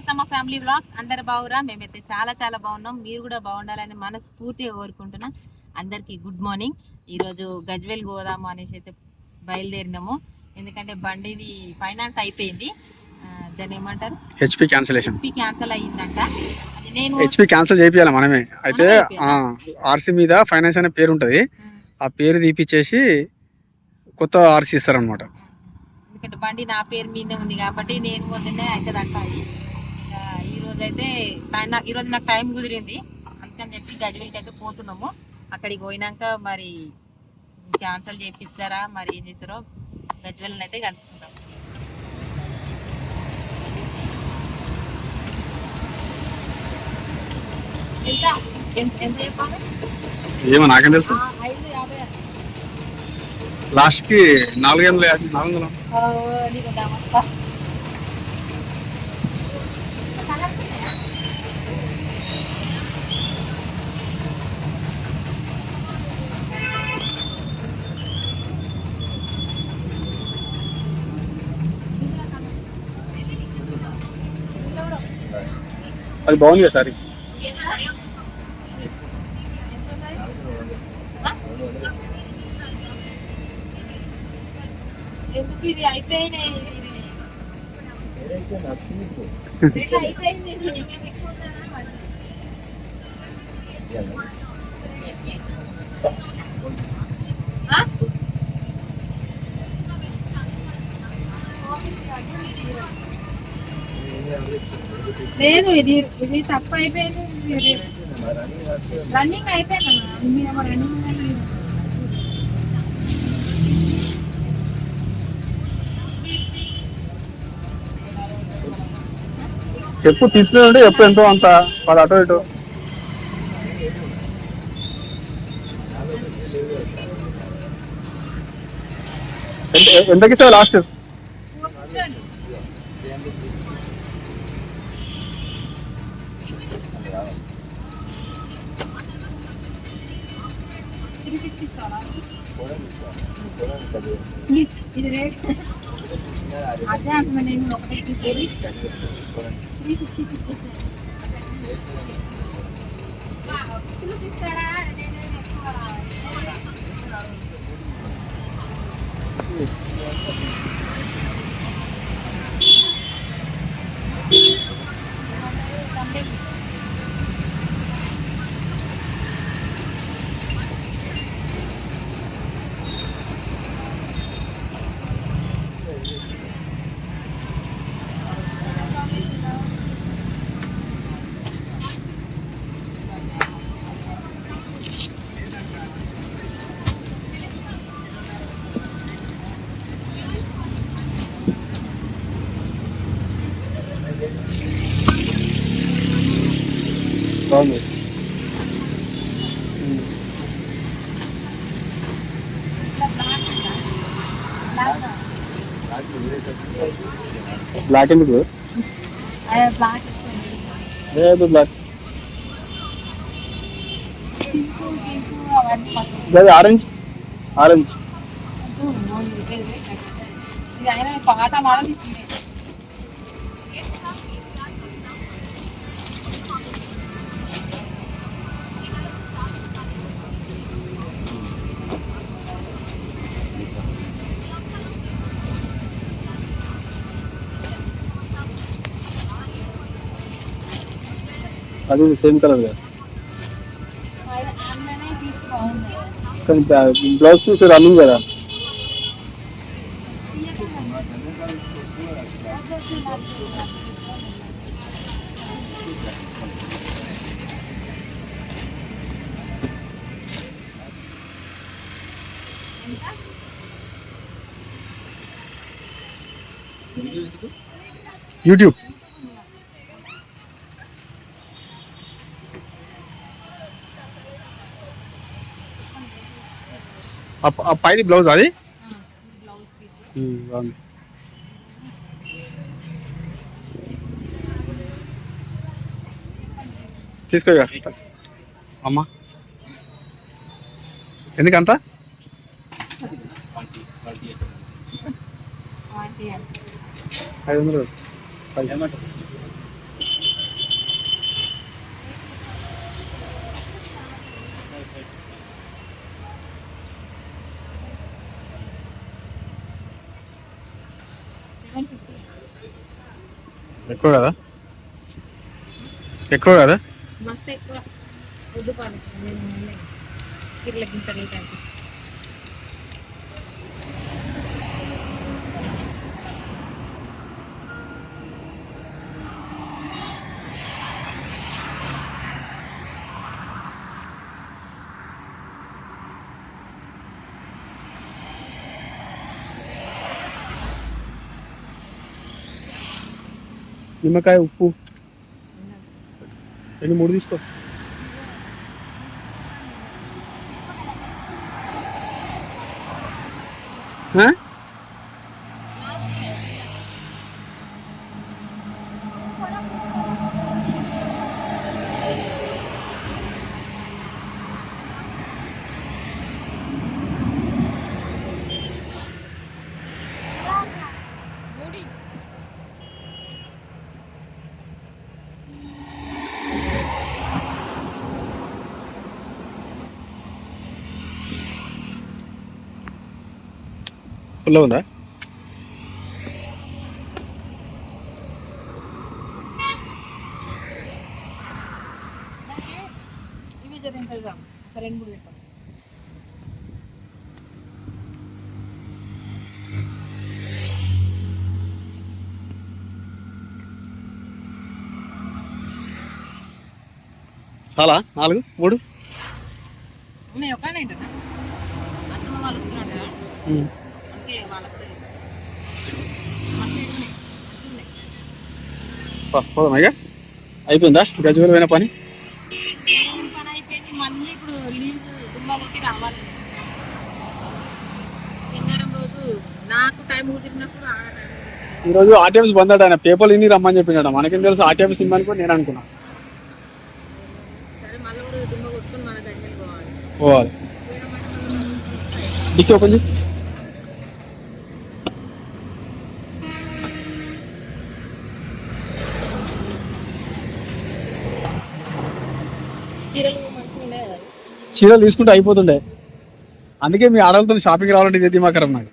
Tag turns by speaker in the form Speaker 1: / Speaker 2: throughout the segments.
Speaker 1: Blogs అందరు బాగురా మేమైతే చాలా చాలా బాగున్నాం మీరు కూడా బాగుండాలని మనస్ఫూర్తిగా కోరుకుంటున్నా. అందరికి గుడ్ మార్నింగ్. ఈరోజు గజ్వేల్ పోదాము అనేసి అయితే బయలుదేరినాము. ఎందుకంటే బండిది ఫైనాన్స్ అయిపోయింది. ఆ, దాన్ని ఏమంటారు?
Speaker 2: హెచ్పి క్యాన్సిలేషన్
Speaker 1: హెచ్పి క్యాన్సిల్ అయ్యిందంట. అది నేను
Speaker 2: హెచ్పి క్యాన్సిల్ చేపియాలి మనమే. అయితే? ఆర్సీ మీద ఫైనాన్స్ అనే పేరు ఉంటుంది. ఆ. పేరు తీపిచ్చేసి కొత్త ఆర్సీ ఇస్తారనమాట
Speaker 1: ఎందుకంటే బండి నా పేరు మీదే ఉంది కాబట్టి నేను పొద్దున్నే అది. ఇంకా ఈ రోజు అయితే టైం నాకు- ఈ రోజు నాకు టైం కుదిరింది. అందుకని చెప్పి గజ్వేల్కి అయితే పోతున్నాము. అక్కడికి పోయినాక మరి క్యాన్సిల్ చేపిస్తారా? మరి ఏం చేస్తారో? గజ్వేల్ని అయితే కలుసుకుందాం.
Speaker 2: ఏమో నాకేం తెలుసు.
Speaker 1: ఆ, ఐదు యాభై.
Speaker 2: లాస్ట్కి నాలుగు వందల. నాలుగు వందల అది బాగుంది కదా సారీ.
Speaker 1: అయిపోయింది లేదు ఇది ఇది తప్పు అయిపోయింది రన్నింగ్ అయిపోయింది రన్నింగ్
Speaker 2: చెప్పు తీసుకుని చెప్పు ఎంతో అంత. వాడు అటో ఇటో. ఎంతకి సార్ లాస్ట్?
Speaker 1: ఇది రేట్ అదే అంటున్నా నేను ఒకటే త్రీ ఫిఫ్టీ చూపిస్తాడా నేనే ఎక్కువ
Speaker 2: బ్లాక్ ఎందుకు
Speaker 1: బ్లాక్
Speaker 2: లేదు బ్లాక్
Speaker 1: పింకు పింకు అవన్నీ పక్కన
Speaker 2: అది ఆరెంజ్ ఆరెంజ్
Speaker 1: ఇది అయినా పాత మోడల్ ఇస్తుంది
Speaker 2: అది సేమ్ కలర్ కదా
Speaker 1: అందులోనే పీస్ బాగుంది
Speaker 2: కానీ బ్లౌజ్ పీస్ రన్నింగ్ కదా యూట్యూబ్ పైది బ్లౌజ్ అది? బాగుంది తీసుకో. అమ్మా. ఎందుకంత? ఐదు వందలు. ఎక్కువ కదా? ఎక్కువ కదా
Speaker 1: మస్తు ఎక్కువ వద్దు పాడు కిర్లకి ఇంత రేట్ అంటే
Speaker 2: నిమ్మకాయ ఉప్పు ఎన్ని మూడు తీసుకో ఆ? పుల్ల ఉందా?
Speaker 1: రెండు మూడు
Speaker 2: చాలా? నాలుగు? మూడు?
Speaker 1: ఉన్నాయి ఒక ఏంటన్నా అత్తమ్మ వాళ్ళు వస్తున్నాడు కదా
Speaker 2: ఉమ్.
Speaker 1: అందుకే వాళ్ళకి తెలియదు. మస్తు ఇటు ఉన్నాయి. మంచిగా ఉన్నాయి.
Speaker 2: పో, పోదామా అయిపోయిందా? గజవేలు పోయిన పని. ఈరోజు ఆర్టీఎంస్ బంద్ అట ఆయన. పేపర్లు ఇన్ని రమ్మని చెప్పినాడు. మనకేం తెలుసు ఆర్టీఎంస్ ఇమ్మని కూడా నేను అనుకున్నా.
Speaker 1: పోవాలి.
Speaker 2: డిక్కీ ఓపెన్ చేయి
Speaker 1: చీరలు మంచిగా ఉండే కదా
Speaker 2: చీరలు తీసుకుంటే అయిపోతుండే. అందుకే మీ ఆడలతో షాపింగ్ రావాలంటే ఇది దిమాకరం నాకు.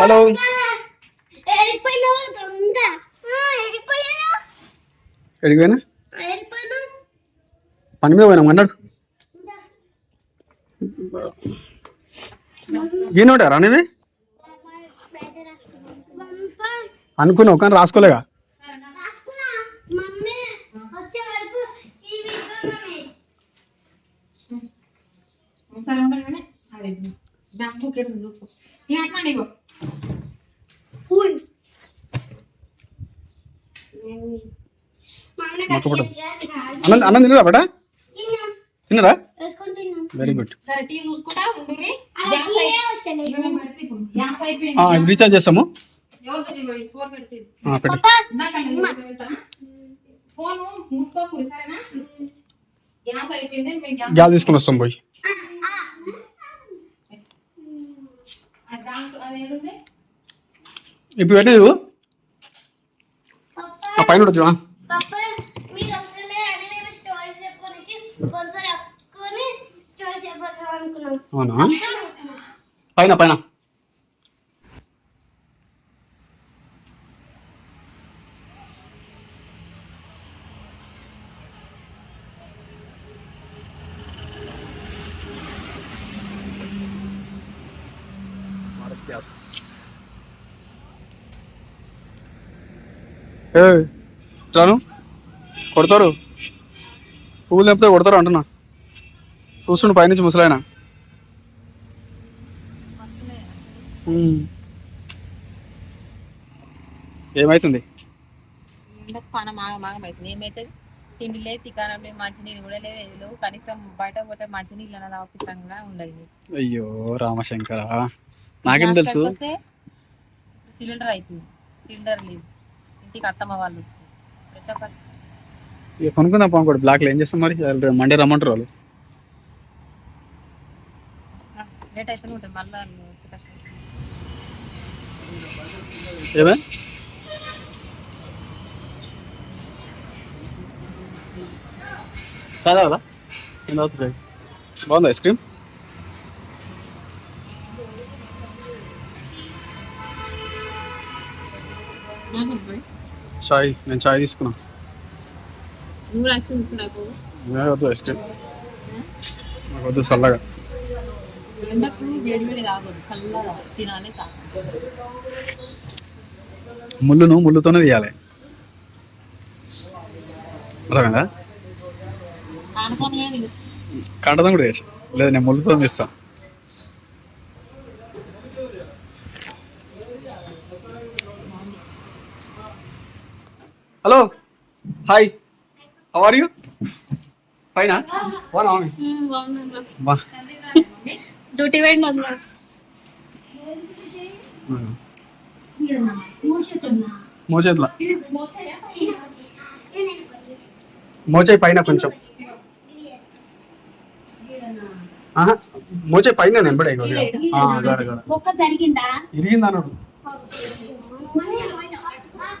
Speaker 2: హలో
Speaker 3: ఎడిపోయినావా
Speaker 2: పని మీద పోయినాం అన్నాడు ఈయన ఉంటారా అనేది అనుకున్నావు కానీ రాసుకోలేగా? అన్నం తినరా బట? తిన్నరా? వెరీ గుడ్ రీఛార్జ్ చేస్తాము.
Speaker 1: గ్యాస్
Speaker 2: తీసుకుని వస్తాం పోయి. ఇప్పుడు పెట్టే నువ్వు
Speaker 3: పప్పా.
Speaker 2: ఆ పైన ఉండొచ్చు అవునా? పైన పైన. ఏ కొడతారు. పువ్వులు తెంపితే కొడతారు అంటున్నా. చూస్తుండు పైనుంచి ముసలాయన. ఏమైతుంది?
Speaker 1: ఎండకు పాన మాగ మాగం అవుతుంది. ఏమైతుంది? తిండి లేదు తికానం లేదు మంచినీళ్ళు కూడా లేవు కనీసం బయట పోతే మంచినీళ్ళు అన్నది ఆపిస్తాను కూడా ఉండదు.
Speaker 2: అయ్యో రామశంకర. నాకేం తెలుసు?
Speaker 1: సిలిండర్ అయిపోయింది. సిలిండర్ లేదు. ఇంటికి అత్తమ్మ వాళ్ళు
Speaker 2: ఇక కొనుక్కుందాం పోను బ్లాక్లో ఏం చేస్తాం మరి? మండే రమ్మంటారు వాళ్ళు.
Speaker 1: లేట్ అయితేనే ఉంటుంది. మళ్ళీ
Speaker 2: ఏమే? నేను అవుతుంది బాగుంది ఐస్ క్రీమ్? చాయ్ నేను చాయ్ తీసుకున్నా.
Speaker 1: నువ్వు ఐస్ క్రీమ్ తీసుకున్నావు?
Speaker 2: నేను వద్దు ఐస్ క్రీమ్. నాకు వద్దు చల్లగా
Speaker 1: ఎండకు వేడి వేడి తాగొద్దు చల్లగా తినాలి తాగ
Speaker 2: ముళ్ళును ముళ్ళుతోనే తీయాలి అర్థమైందా? కంటతం కూడా చేసి లేదు నేను ముళ్ళుతో తీస్తా hello hi. How are you fine one ఆన్ బా.
Speaker 3: డ్యూటీ పోయింది అన్న
Speaker 2: మోచేతుల? మోచే పైన కొంచెం. మోచే పైన నింబడే
Speaker 3: ఒక్క జరిగిందా?
Speaker 2: ఇరిగింది అన్నాడు.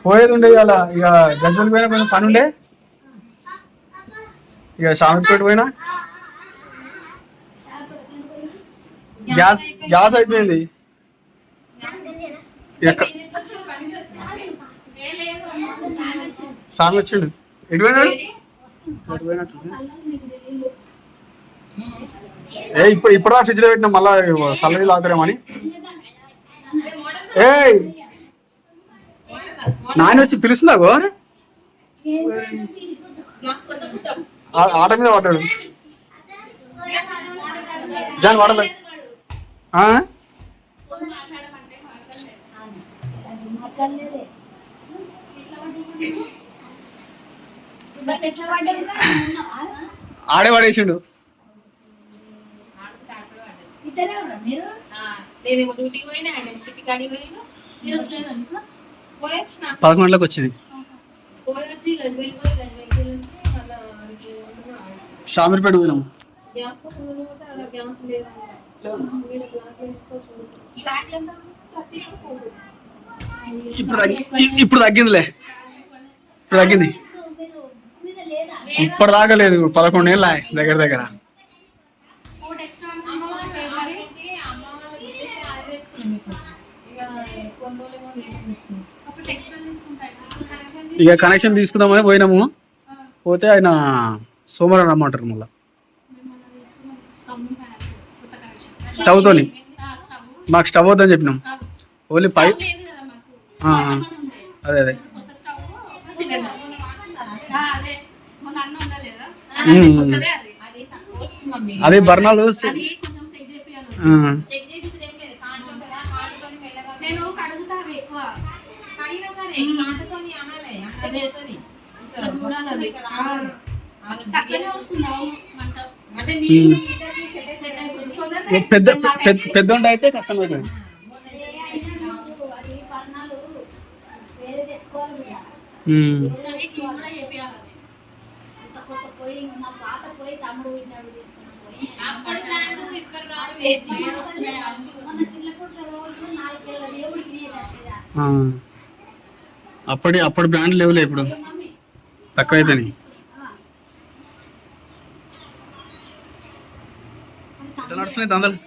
Speaker 2: పోయేది ఉండే ఇవాళ ఇక గజ్వల్ పోయినా కొంచెం పని ఉండే. ఇక షామిపేట పోయినా. గ్యాస్ గ్యాస్ అయిపోయింది. స్వామి వచ్చిండు ఎటు పోయినాడు? ఏ ఇప్పుడు ఇప్పుడు ఫ్రిడ్జ్లో పెట్టినా మళ్ళా చల్లవి తాగుతారేమని ఏయ్! నాయన వచ్చి పిలుస్తుందా గో? ఆ- ఆట మీద పడ్డాడు. జాన్ వాడలే. ఆ?
Speaker 3: ఎట్లా పడ్డది
Speaker 2: ఆడే పడేసిండు.
Speaker 3: ఇద్దరే ఉన్నారు మీరు
Speaker 1: నేను డ్యూటీకి పోయినా ఆయన సిటీ కాడికి పోయినా పోయొచ్చిన
Speaker 2: పదకొండు గంటలకు వచ్చింది. షామీర్పేట పోయినాం ఇప్పుడు ఇప్పుడు తగ్గిందిలే. ఇప్పుడు తగ్గింది.
Speaker 3: ఇప్పుడు మీరు
Speaker 2: ఇప్పుడు దాకా లేదు పదకొండు ఏళ్ళ దగ్గర దగ్గర. ఇక కనెక్షన్ తీసుకుందామని పోయినాము. పోతే ఆయన సోమవారం రమ్మంటారు మళ్ళీ. స్టవ్ తోని మాకు స్టవ్ వద్దని చెప్పినాం. ఓన్లీ పై అదే అదే. అదే. బర్ణాలు
Speaker 3: చూడాలి అది.
Speaker 2: పెద్ద పెద్ద పెద్ద అయితే కష్టం అవుతుంది
Speaker 3: అది పర్ణాలు వేరే తెచ్చుకోవాలి కదా.
Speaker 2: ఉమ్.
Speaker 3: ఒకసారి
Speaker 2: నడుస్తున్నాయి దందలు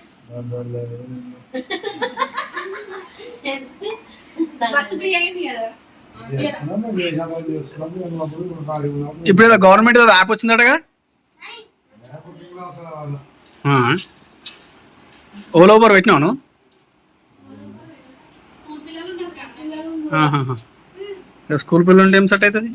Speaker 2: ఇప్పుడు గవర్నమెంట్ ఏదో యాప్ వచ్చిందటగా. ఓలా ఆహాహా. ఇక స్కూల్ పిల్లలు ఉంటే ఏం సెట్ అవుతుంది?